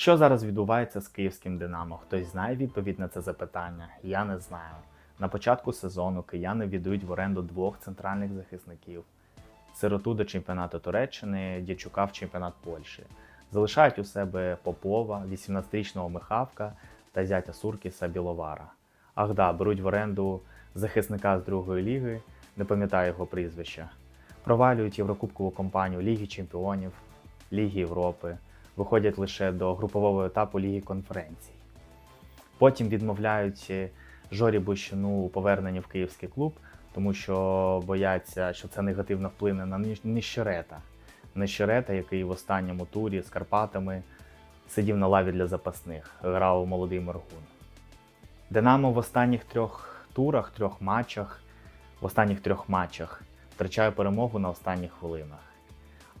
Що зараз відбувається з київським Динамо? Хтось знає відповідь на це запитання? Я не знаю. На початку сезону кияни віддають в оренду двох центральних захисників: сироту до чемпіонату Туреччини, Дячука в чемпіонат Польщі. Залишають у себе Попова, 18-річного Михавка та зятя Суркіса Біловара. Ах да, беруть в оренду захисника з другої ліги, не пам'ятаю його прізвища. Провалюють Єврокубкову кампанію Ліги Чемпіонів, Ліги Європи, виходять лише до групового етапу Ліги конференцій. Потім відмовляють Жорі Бущину у поверненні в київський клуб, тому що бояться, що це негативно вплине на Ніщерета. Нещерета, який в останньому турі з Карпатами сидів на лаві для запасних, грав молодий Моргун. Динамо в останніх трьох турах, трьох матчах, в останніх трьох матчах втрачає перемогу на останніх хвилинах.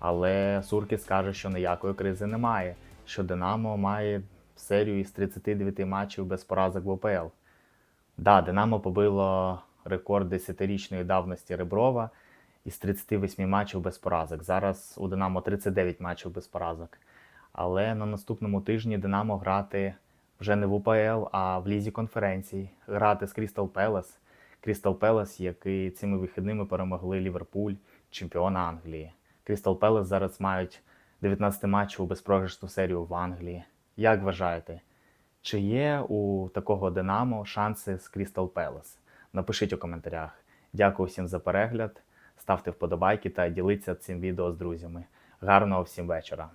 Але Суркіс каже, що ніякої кризи немає, що Динамо має серію із 39 матчів без поразок в ОПЛ. Да, Динамо побило рекорд 10-річної давності Реброва із 38 матчів без поразок. Зараз у Динамо 39 матчів без поразок. Але на наступному тижні Динамо грати вже не в УПЛ, а в лізі конференцій, грати з Крістал Пелес. Крістал Пелес, який цими вихідними перемогли Ліверпуль, чемпіона Англії. Крістал Пелес зараз мають 19 матчів безпрограшну серію в Англії. Як вважаєте, чи є у такого Динамо шанси з Крістал Пелес? Напишіть у коментарях. Дякую всім за перегляд. Ставте вподобайки та діліться цим відео з друзями. Гарного всім вечора!